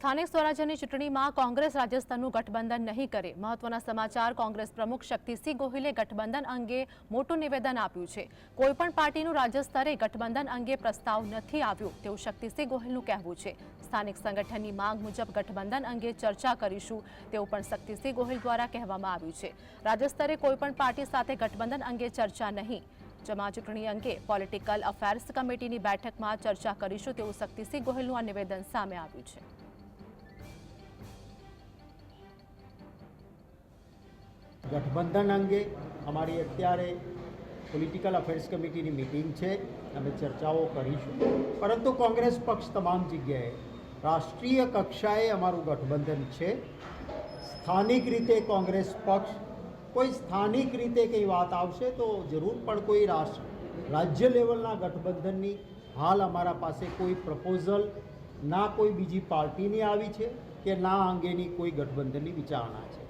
સ્થાનિક સ્વરાજ્યની ચૂંટણીમાં કોંગ્રેસ રાજસ્થાનનું ગઠબંધન નહીં કરે. મહત્વના સમાચાર, કોંગ્રેસ પ્રમુખ શક્તિસિંહ ગોહિલે ગઠબંધન અંગે મોટું નિવેદન આપ્યું છે. કોઈપણ પાર્ટીનું રાજ્ય સ્તરે ગઠબંધન અંગે પ્રસ્તાવ નથી આવ્યો. તેવું શક્તિસિંહ ગોહિલનું કહેવું છે. સ્થાનિક સંગઠનની માંગ મુજબ ગઠબંધન અંગે ચર્ચા કરીશું, તેવું પણ શક્તિસિંહ ગોહિલ દ્વારા કહેવામાં આવ્યું છે. રાજ્ય સ્તરે કોઈપણ પાર્ટી સાથે ગઠબંધન અંગે ચર્ચા નહીં. જમા ચૂંટણી અંગે પોલિટિકલ અફેર્સ કમિટીની બેઠકમાં ચર્ચા કરીશું, તેવું શક્તિસિંહ ગોહિલનું આ નિવેદન સામે આવ્યું છે. ગઠબંધન અંગે અમારી અત્યારે પોલિટિકલ અફેર્સ કમિટીની મિટિંગ છે. અમે ચર્ચાઓ કરીશું. પરંતુ કોંગ્રેસ પક્ષ તમામ જગ્યાએ રાષ્ટ્રીય કક્ષાએ અમારું ગઠબંધન છે. સ્થાનિક રીતે કોંગ્રેસ પક્ષ, કોઈ સ્થાનિક રીતે કંઈ વાત આવશે તો જરૂર પણ કોઈ રાષ્ટ્ર રાજ્ય લેવલના ગઠબંધનની હાલ અમારા પાસે કોઈ પ્રપોઝલ ના કોઈ બીજી પાર્ટીની આવી છે કે ના અંગેની કોઈ ગઠબંધનની વિચારણા છે.